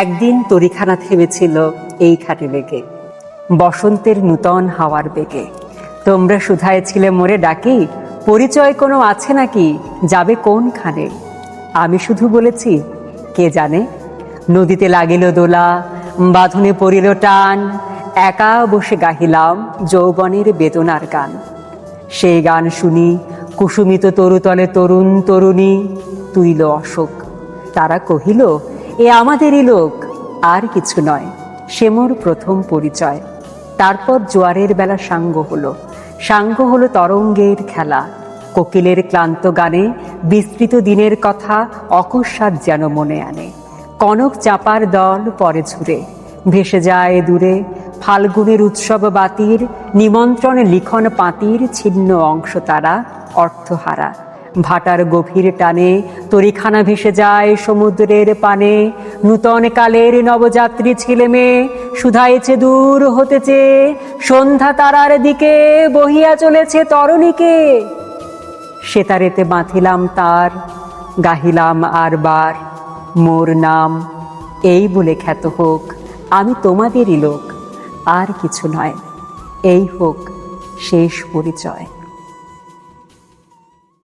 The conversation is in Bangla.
একদিন তরিখানা থেমেছিল এই খাটে বেগে বসন্তের নূতন হাওয়ার বেগে। তোমরা শুধায় ছিলে মোরে ডাকি, পরিচয় কোনো আছে নাকি, যাবে কোনখানে? আমি শুধু বলেছি, কে জানে? নদীতে লাগিল দোলা, বাঁধনে পড়িল টান, একা বসে গাহিলাম যৌবনের বেদনার গান। সেই গান শুনি, কুসুমিত তরুতলে তরুণ তরুণী, তুইল অশোক। তারা কহিল এ আমাদেরই লোক। আর কিছু নয়। সে মোর প্রথম পরিচয়। তারপর জোয়ারের বেলা সাঙ্গ হলো। সাঙ্গ হলো তরঙ্গের খেলা। কোকিলের ক্লান্ত গানে বিস্তৃত দিনের কথা অকস্মাৎ যেন মনে আনে। কনক চাপার দল পরে ঝুরে। ভেসে যায় দূরে। ফাল্গুনের উৎসব বাতির, নিমন্ত্রণ লিখন পাতির ছিন্ন অংশ তারা, অর্থহারা। ভাটার গভীর টানে তরিখানা ভেসে যায় সমুদ্রের পানে। নূতন কালের নবযাত্রী ছেলে মেয়ে শুধাইছে দূর হতে চেয়ে সন্ধ্যা তারার দিকে বহিয়া চলেছে তরণীকে। সেতারেতে বাঁধিলাম তার, গাহিলাম আর বার। মোর নাম এই বলে খ্যাত হোক, আমি তোমাদেরই লোক, আর কিছু নয়, এই হোক শেষ পরিচয়।